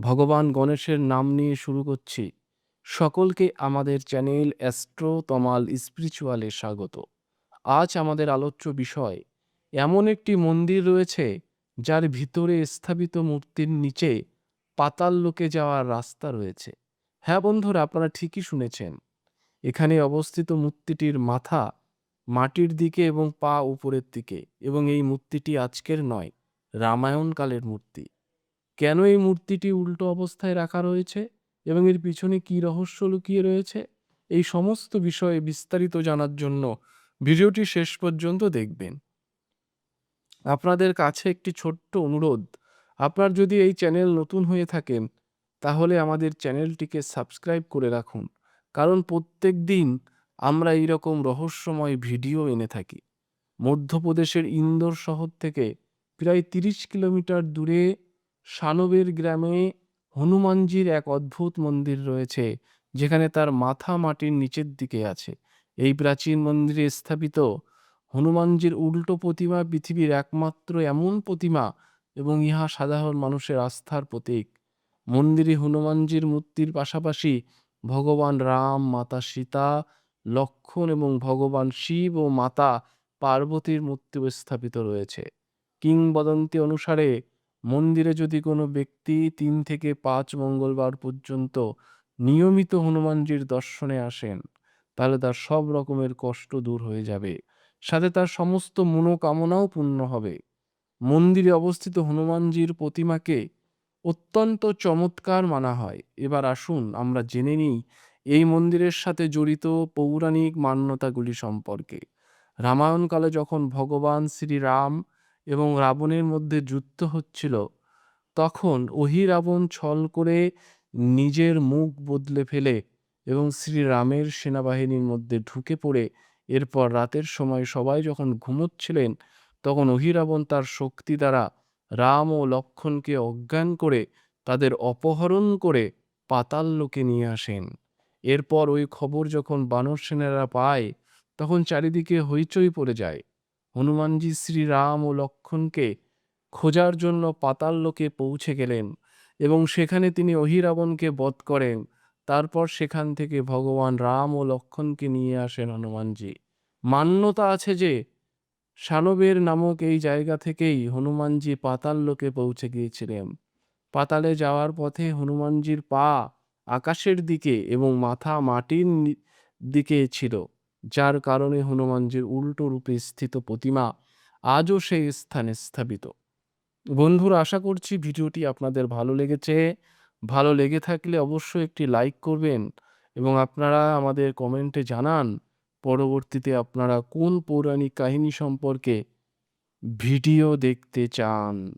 ভগবান গণেশের নাম নিয়ে শুরু করছি। সকলকে আমাদের চ্যানেল অ্যাস্ট্রো তমাল স্পিরিচুয়ালে স্বাগত। আজ আমাদের আলোচ্য বিষয়, এমন একটি মন্দির রয়েছে যার ভিতরে স্থাপিত মূর্তির নিচে পাতাল লোকে যাওয়ার রাস্তা রয়েছে। হ্যাঁ বন্ধুরা, আপনারা ঠিকই শুনেছেন। এখানে অবস্থিত মূর্তিটির মাথা মাটির দিকে এবং পা উপরের দিকে এবং এই মূর্তিটি আজকের নয়, রামায়ণকালের মূর্তি। কেন এই মূর্তিটি উল্টো অবস্থায় রাখা রয়েছে এবং এর পিছনে কী রহস্য লুকিয়ে রয়েছে? এই সমস্ত বিষয়ে বিস্তারিত জানার জন্য ভিডিওটি শেষ পর্যন্ত দেখবেন। আপনাদের কাছে একটি ছোট্ট অনুরোধ। আপনার যদি এই চ্যানেল নতুন হয়ে থাকেন, তাহলে আমাদের চ্যানেলটিকে সাবস্ক্রাইব করে রাখুন। কারণ প্রত্যেক দিন আমরা এই রকম রহস্যময় ভিডিও এনে থাকি। মধ্যপ্রদেশের ইন্দোর শহর থেকে প্রায় তিরিশ কিলোমিটার দূরে সানবের গ্রামে হনুমানজির এক অদ্ভুত মন্দির রয়েছে, যেখানে তার মাথা মাটির নিচের দিকে আছে। এই প্রাচীন মন্দিরে স্থাপিত হনুমানজির উল্টো প্রতিমা পৃথিবীর একমাত্র এমন প্রতিমা এবং ইহা সাধারণ মানুষের আস্থার প্রতীক। মন্দিরে হনুমানজির মূর্তির পাশাপাশি ভগবান রাম, মাতা সীতা, লক্ষণ এবং ভগবান শিব ও মাতা পার্বতীর মূর্তিও স্থাপিত রয়েছে। কিংবদন্তি অনুসারে মন্দিরে যদি কোনো ব্যক্তি তিন থেকে পাঁচ মঙ্গলবার পর্যন্ত নিয়মিত হনুমানজির দর্শনে আসেন, তাহলে তার সব রকমের কষ্ট দূর হয়ে যাবে। সাথে তার সমস্ত মনোকামনাও পূর্ণ হবে। মন্দিরে অবস্থিত হনুমানজির প্রতিমাকে অত্যন্ত চমৎকার মানা হয়। এবার আসুন, আমরা জেনে নিই এই মন্দিরের সাথে জড়িত পৌরাণিক মান্যতাগুলি সম্পর্কে। রামায়ণকালে যখন ভগবান শ্রীরাম এবং রাবণের মধ্যে যুদ্ধ হচ্ছিল, তখন অহিরাবণ ছল করে নিজের মুখ বদলে ফেলে এবং শ্রীরামের সেনাবাহিনীর মধ্যে ঢুকে পড়ে। এরপর রাতের সময় সবাই যখন ঘুমোচ্ছিলেন, তখন অহিরাবণ তার শক্তি দ্বারা রাম ও লক্ষণকে অজ্ঞান করে তাদের অপহরণ করে পাতাল লোকে নিয়ে আসেন। এরপর ওই খবর যখন বানর সেনারা পায়, তখন চারিদিকে হইচই পড়ে যায়। হনুমানজি শ্রীরাম ও লক্ষণকে খোঁজার জন্য পাতাল লোকে পৌঁছে গেলেন এবং সেখানে তিনি অহিরাবণকে বধ করেন। তারপর সেখান থেকে ভগবান রাম ও লক্ষণকে নিয়ে আসেন হনুমানজি। মান্যতা আছে যে সানবের নামক এই জায়গা থেকেই হনুমানজি পাতাল লোকে পৌঁছে গিয়েছিলেন। পাতালে যাওয়ার পথে হনুমানজির পা আকাশের দিকে এবং মাথা মাটির দিকে ছিল। যার কারণে হনুমানজির উল্টো রূপে স্থিত প্রতিমা আজও সেই স্থানে স্থাপিত। বন্ধুরা, আশা করছি ভিডিওটি আপনাদের ভালো লেগেছে। ভালো লেগে থাকলে অবশ্যই একটি লাইক করবেন এবং আপনারা আমাদের কমেন্টে জানান পরবর্তীতে আপনারা কোন পৌরাণিক কাহিনী সম্পর্কে ভিডিও দেখতে চান।